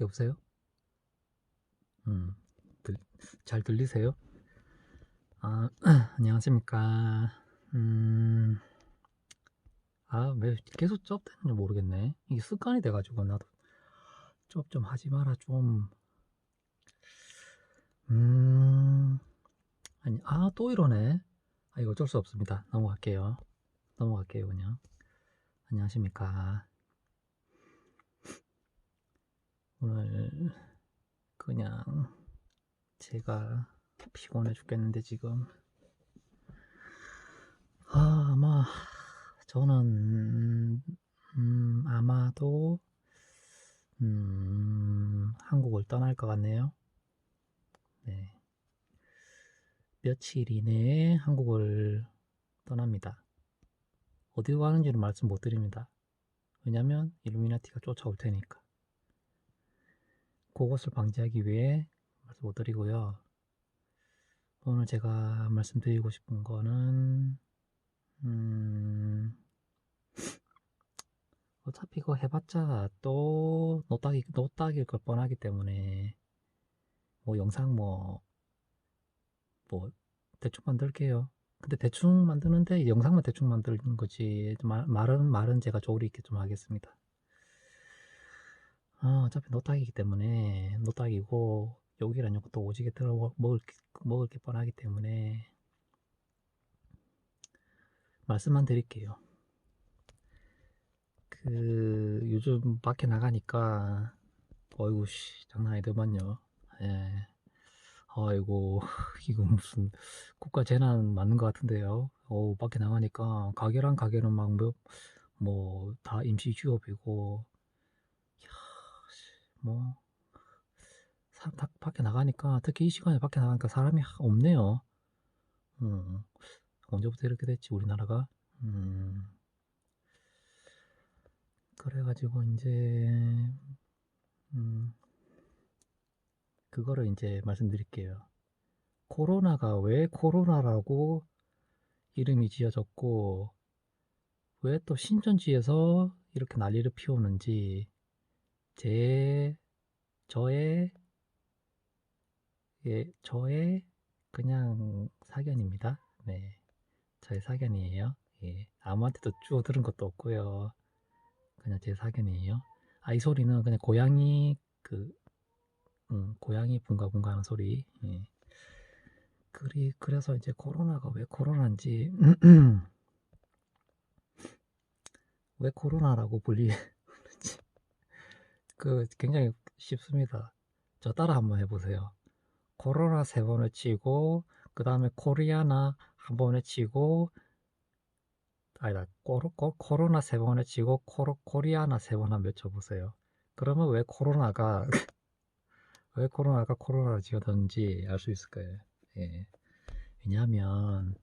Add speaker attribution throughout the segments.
Speaker 1: 여보세요? 음, 들, 잘 들리세요? 아, 안녕하십니까. 음, 아, 왜 계속 쩝대는지 모르겠네. 이게 습관이 돼가지고, 나도 쩝 좀 하지 마라, 좀. 음, 아니, 아, 또 이러네. 아, 이거 어쩔 수 없습니다. 넘어갈게요. 넘어갈게요, 그냥. 안녕하십니까. 오늘, 그냥, 제가 피곤해 죽겠는데, 지금. 아, 아마, 저는, 음, 아마도, 음, 한국을 떠날 것 같네요. 네. 며칠 이내에 한국을 떠납니다. 어디로 가는지는 말씀 못 드립니다. 왜냐면 일루미나티가 쫓아올 테니까. 그것을 방지하기 위해 말씀 못 드리고요. 오늘 제가 말씀드리고 싶은 거는 음, 어차피 그거 해봤자 또 노딱이 노딱일 걸 뻔하기 때문에 뭐 영상 뭐 뭐 대충 만들게요. 근데 대충 만드는데 영상만 대충 만드는 거지 말, 말은 말은 제가 조리 있게 좀 하겠습니다. 아, 어차피 노딱이기 때문에 노딱이고 여기란 요것도 오지게 들어 먹을 게- 먹을 게 뻔하기 때문에 말씀만 드릴게요. 그 요즘 밖에 나가니까 어이구 씨 장난 아니더만요. 예. 아이고 이거 무슨 국가 재난 맞는 것 같은데요. 어우 밖에 나가니까 가게랑 가게는 막 뭐 다 임시 휴업이고 뭐 사, 다, 밖에 나가니까 특히 이 시간에 밖에 나가니까 사람이 없네요. 음, 언제부터 이렇게 됐지 우리나라가? 음, 그래가지고 이제 음, 그거를 이제 말씀드릴게요. 코로나가 왜 코로나라고 이름이 지어졌고 왜 또 신천지에서 이렇게 난리를 피우는지 제 저의 예, 저의 그냥 사견입니다. 네, 저의 사견이에요. 예, 아무한테도 주워 들은 것도 없고요. 그냥 제 사견이에요. 아, 이 소리는 그냥 고양이 그 음, 고양이 붕가붕가 하는 소리. 예. 그리, 그래서 이제 코로나가 왜 코로나인지, 왜 코로나라고 불리는지, 그, 굉장히 쉽습니다. 저 따라 한번 해보세요. 코로나 세 번을 치고, 그 다음에 코리아나 한 번에 치고, 아니다, 코로, 코, 코로나 세 번을 치고, 코로, 코리아나 세 번 한번 외쳐보세요. 그러면 왜 코로나가, 왜 코로나가 코로나를 지어졌는지 알 수 있을 거예요. 예. 왜냐하면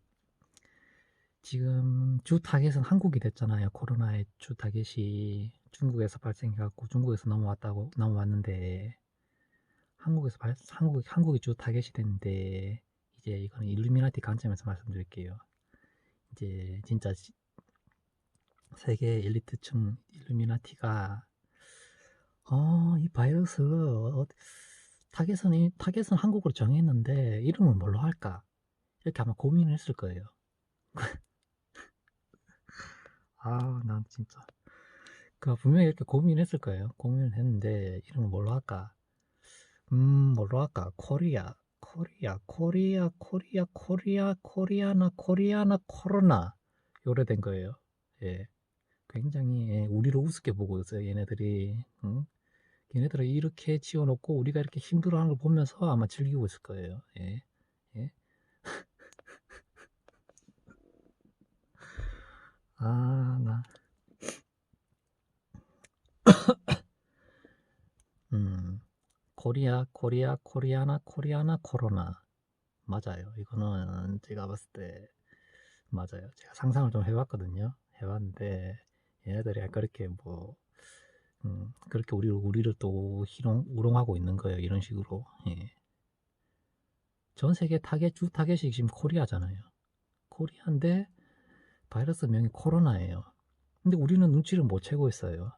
Speaker 1: 지금 주 타겟은 한국이 됐잖아요. 코로나의 주 타겟이 중국에서 발생해갖고 중국에서 넘어왔다고 넘어왔는데 한국에서 발, 한국 한국이 주 타겟이 됐는데 이제 이거는 일루미나티 관점에서 말씀드릴게요. 이제 진짜 지- 세계 엘리트층 일루미나티가 어, 이 바이러스 어, 타겟은 이- 타겟은 한국으로 정했는데 이름을 뭘로 할까? 이렇게 아마 고민을 했을 거예요. 아, 난 진짜 그 분명히 이렇게 고민했을 거예요. 고민을 했는데 이름을 뭘로 할까? 음, 뭘로 할까? 코리아, 코리아, 코리아, 코리아, 코리아, 코리아나, 코리아나, 코로나 요래 된 거예요. 예, 굉장히 예, 우리를 우습게 보고 있어요. 얘네들이. 응? 얘네들을 이렇게 지어놓고 우리가 이렇게 힘들어하는 걸 보면서 아마 즐기고 있을 거예요. 예. 예. 아, 나. 음, 코리아, 코리아, 코리아나, 코리아나, 코로나. 맞아요. 이거는 제가 봤을 때 맞아요. 제가 상상을 좀 해봤거든요. 해봤는데 얘네들이 그렇게 뭐 음, 그렇게 우리를 우리를 또 희롱 우롱하고 있는 거예요. 이런 식으로. 예. 전 세계 타겟 주 타겟이 지금 코리아잖아요. 코리아인데 바이러스 명이 코로나예요. 근데 우리는 눈치를 못 채고 있어요.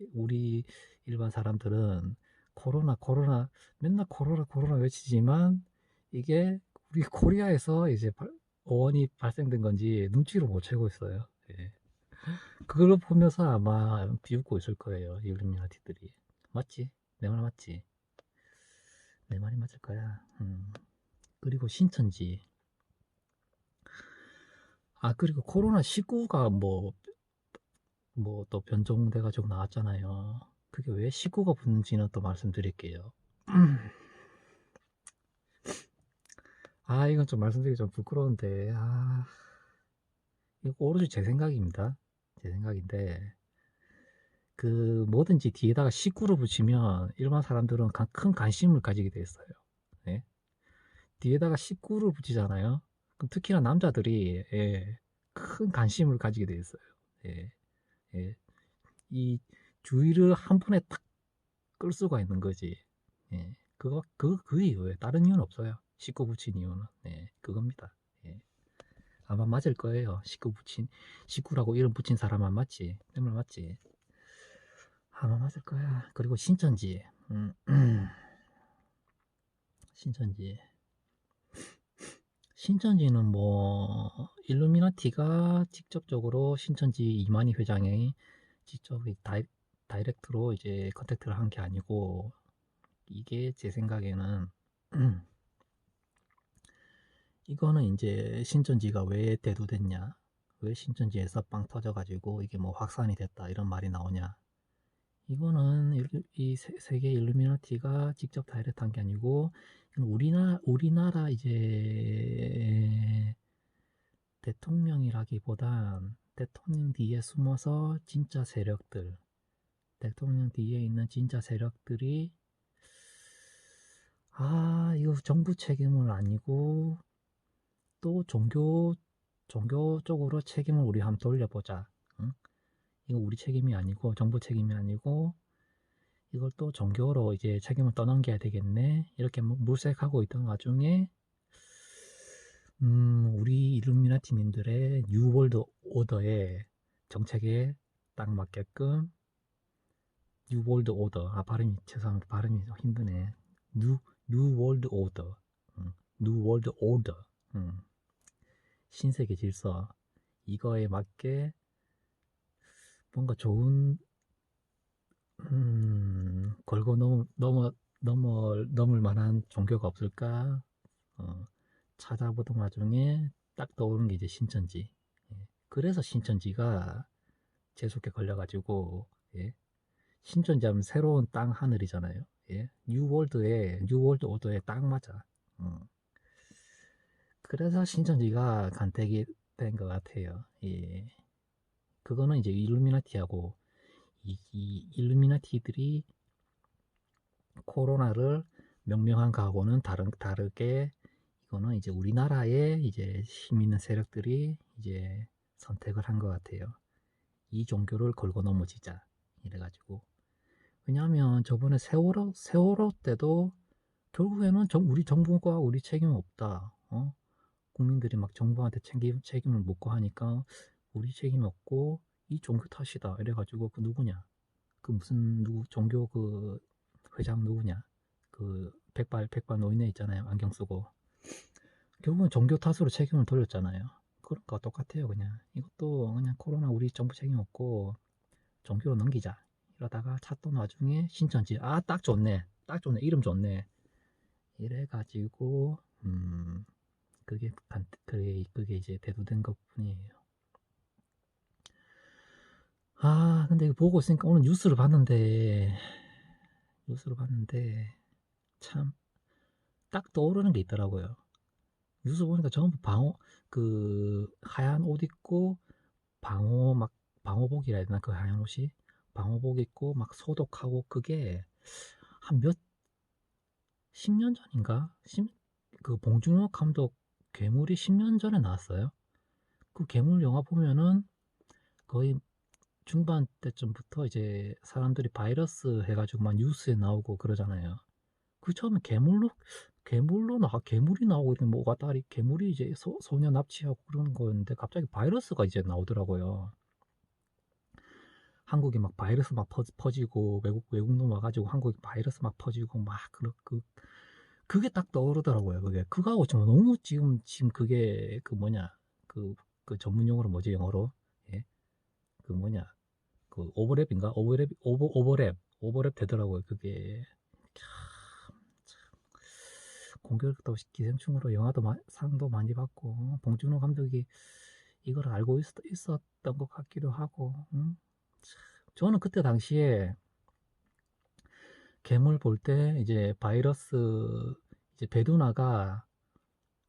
Speaker 1: 예. 우리 일반 사람들은 코로나 코로나 맨날 코로나 코로나 외치지만 이게 우리 코리아에서 이제 발- 어원이 발생된 건지 눈치를 못 채고 있어요. 예. 그걸 보면서 아마 비웃고 있을 거예요. 일루미나티들이. 맞지? 내 말 맞지? 내 말이 맞을 거야. 음. 그리고 신천지. 아, 그리고 코로나 19가 뭐, 뭐 또 변종돼 가지고 나왔잖아요. 그게 왜 19가 붙는지는 또 말씀드릴게요. 아, 이건 좀 말씀드리기 좀 부끄러운데, 아, 이거 오로지 제 생각입니다. 제 생각인데, 그, 뭐든지 뒤에다가 19를 붙이면 일반 사람들은 가- 큰 관심을 가지게 돼 있어요. 예? 뒤에다가 19를 붙이잖아요. 그럼 특히나 남자들이, 예, 큰 관심을 가지게 돼 있어요. 예, 예. 이 주의를 한 번에 탁 끌 수가 있는 거지. 예. 그거, 그, 그 이유에 다른 이유는 없어요. 19 붙인 이유는. 예, 그겁니다. 예. 아마 맞을 거예요. 19 붙인, 19라고 이름 붙인 사람 안 맞지? 내말 맞지? 아마 맞을 거야. 그리고 신천지. 음, 신천지. 신천지는 뭐, 일루미나티가 직접적으로 신천지 이만희 회장이 직접 이 다이, 다이렉트로 이제 컨택트를 한 게 아니고, 이게 제 생각에는, 이거는 이제 신천지가 왜 대두됐냐? 왜 신천지에서 빵 터져가지고 이게 뭐 확산이 됐다 이런 말이 나오냐? 이거는 일- 이 세- 세계 일루미나티가 직접 다이렉트 한 게 아니고 우리나라 우리나라 이제 대통령이라기보단 대통령 뒤에 숨어서 진짜 세력들 대통령 뒤에 있는 진짜 세력들이 아 이거 정부 책임은 아니고 또 종교 종교 쪽으로 책임을 우리 한번 돌려보자. 응? 이거 우리 책임이 아니고 정부 책임이 아니고 이걸 또 종교로 이제 책임을 떠넘겨야 되겠네. 이렇게 무- 물색하고 있던 와중에 음, 우리 일루미나티님들의 뉴월드 오더의 정책에 딱 맞게끔 뉴월드 오더 아 발음이 죄송합니다. 발음이 좀 힘드네. 뉴 뉴월드 오더 뉴월드 오더 신세계 질서. 이거에 맞게 뭔가 좋은 음, 걸고 넘, 넘어, 넘어, 넘을 만한 종교가 없을까? 어, 찾아보던 와중에 딱 떠오른 게 이제 신천지. 예. 그래서 신천지가 재수께 걸려가지고, 예. 신천지 하면 새로운 땅 하늘이잖아요. 예. 뉴월드에, 뉴월드 오더에 딱 맞아. 어. 그래서 신천지가 간택이 된 것 같아요. 예. 그거는 이제 일루미나티하고 이, 이 일루미나티들이 코로나를 명명한 거하고는 다른 다르게 이거는 이제 우리나라의 이제 힘 있는 세력들이 이제 선택을 한 것 같아요. 이 종교를 걸고 넘어지자 이래가지고 왜냐하면 저번에 세월호 세월호 때도 결국에는 정, 우리 정부가 우리 책임 없다. 어? 국민들이 막 정부한테 책임, 책임을 묻고 하니까 우리 책임 없고 이 종교 탓이다. 이래가지고 그 누구냐? 그 무슨 누구 종교 그 회장 누구냐? 그 백발 백발 노인네 있잖아요. 안경 쓰고. 결국은 종교 탓으로 책임을 돌렸잖아요. 그런 거 똑같아요 그냥. 이것도 그냥 코로나 우리 정부 책임 없고 종교로 넘기자. 이러다가 찾던 와중에 신천지. 아 딱 좋네. 딱 좋네. 이름 좋네. 이래가지고 음 그게 간- 그게 그게 이제 대두된 것 뿐이에요. 아, 근데 이거 보고 있으니까 오늘 뉴스를 봤는데, 뉴스를 봤는데, 참, 딱 떠오르는 게 있더라고요. 뉴스 보니까 전부 방호, 그, 하얀 옷 입고, 방호, 막, 방호복이라 해야 되나? 그 하얀 옷이? 방호복 입고, 막 소독하고, 그게, 한 몇, 10년 전인가? 10, 그, 봉준호 감독 괴물이 10년 전에 나왔어요. 그 괴물 영화 보면은, 거의 중반 때쯤부터 이제 사람들이 바이러스 해가지고 막 뉴스에 나오고 그러잖아요. 그 처음에 괴물로 괴물로 나 괴물이 나오고 이런 뭐가 딸이 괴물이 이제 소, 소녀 납치하고 그러는 거였는데 갑자기 바이러스가 이제 나오더라고요. 한국에 막 바이러스 막 퍼, 퍼지고 외국 외국 놈 와가지고 한국에 바이러스 막 퍼지고 막그 그, 그게 딱 떠오르더라고요. 그게 그거하고 좀 너무 지금 지금 그게 그 뭐냐 그 그 전문 용어로 뭐지 영어로 예? 그 뭐냐 그 오버랩인가 오버랩 오버 오버랩 오버랩 되더라고요. 그게 참, 참. 공교롭도 기생충으로 영화도 마- 상도 많이 받고 봉준호 감독이 이걸 알고 있, 었던것 같기도 하고 음? 참. 저는 그때 당시에 괴물 볼 때 이제 바이러스 이제 베두나가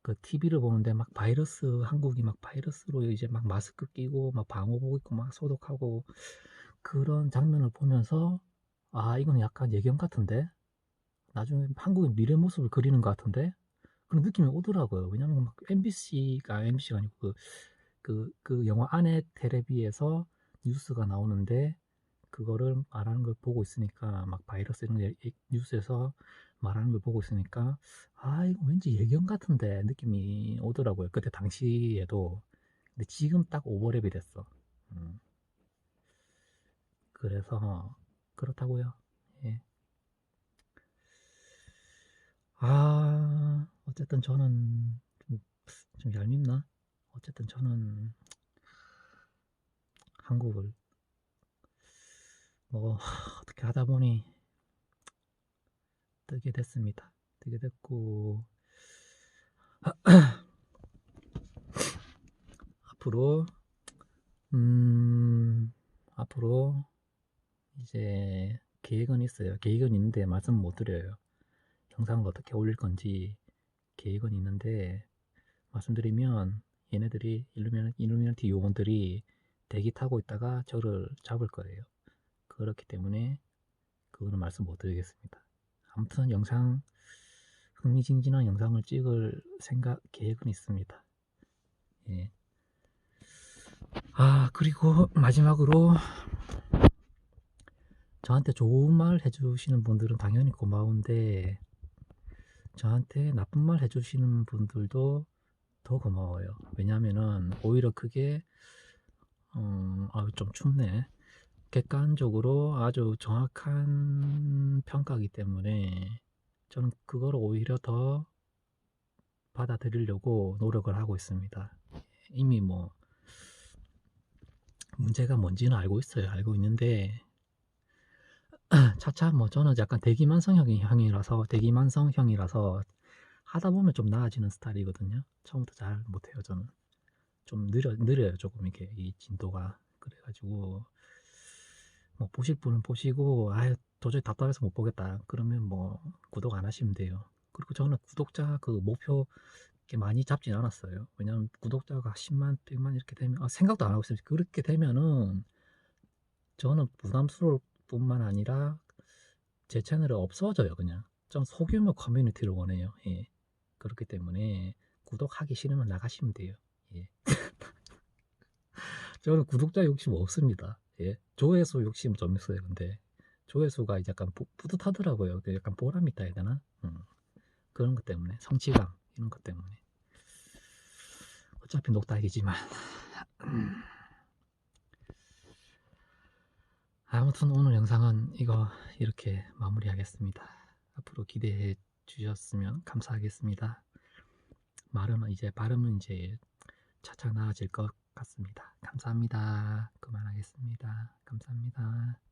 Speaker 1: 그 TV를 보는데 막 바이러스 한국이 막 바이러스로 이제 막 마스크 끼고 막 방호복 입고 막 소독하고 그런 장면을 보면서 아 이건 약간 예견 같은데 나중에 한국의 미래 모습을 그리는 것 같은데 그런 느낌이 오더라고요. 왜냐면 막 MBC가 MBC가 아니고 그, 그, 그 영화 안에 테레비에서 뉴스가 나오는데 그거를 말하는 걸 보고 있으니까 막 바이러스 이런 게 이- 뉴스에서 말하는 걸 보고 있으니까 아 이거 왠지 예견 같은데 느낌이 오더라고요. 그때 당시에도 근데 지금 딱 오버랩이 됐어. 음. 그래서 그렇다고요. 예. 아 어쨌든 저는 좀, 좀 얄밉나? 어쨌든 저는 한국을 뭐 어떻게 하다 보니 뜨게 됐습니다. 뜨게 됐고 앞으로 음 앞으로 이제 계획은 있어요. 계획은 있는데 말씀 못 드려요. 영상을 어떻게 올릴 건지 계획은 있는데 말씀드리면 얘네들이 일루미나, 일루미나티 요원들이 대기 타고 있다가 저를 잡을 거예요. 그렇기 때문에 그거는 말씀 못 드리겠습니다. 아무튼 영상 흥미진진한 영상을 찍을 생각 계획은 있습니다. 예. 아 그리고 마지막으로 저한테 좋은 말 해주시는 분들은 당연히 고마운데 저한테 나쁜 말 해주시는 분들도 더 고마워요. 왜냐하면은 오히려 그게 음, 아, 좀 춥네. 객관적으로 아주 정확한 평가이기 때문에 저는 그걸 오히려 더 받아들이려고 노력을 하고 있습니다. 이미 뭐 문제가 뭔지는 알고 있어요. 알고 있는데 차차 뭐 저는 약간 대기만성형이라서 대기만성형이라서 하다 보면 좀 나아지는 스타일이거든요. 처음부터 잘 못해요 저는. 좀 느려 느려요 조금 이렇게 이 진도가 그래가지고 뭐 보실 분은 보시고 아 도저히 답답해서 못 보겠다 그러면 뭐 구독 안 하시면 돼요. 그리고 저는 구독자 그 목표 이렇게 많이 잡진 않았어요. 왜냐면 구독자가 10만, 100만 이렇게 되면 아, 생각도 안 하고 있어요. 그렇게 되면은 저는 부담스러울 뿐만 아니라 제 채널이 없어져요 그냥 좀 소규모 커뮤니티를 원해요 예. 그렇기 때문에 구독하기 싫으면 나가시면 돼요 예. 저는 구독자 욕심 없습니다 예. 조회수 욕심 좀 있어요 근데 조회수가 약간 부, 뿌듯하더라고요 그 약간 보람 있다 해야 되나 음. 그런 것 때문에 성취감 이런 것 때문에 어차피 녹닥이지만 아무튼 오늘 영상은 이거 이렇게 마무리하겠습니다. 앞으로 기대해 주셨으면 감사하겠습니다. 말은 이제 발음은 이제 차차 나아질 것 같습니다. 감사합니다. 그만하겠습니다. 감사합니다.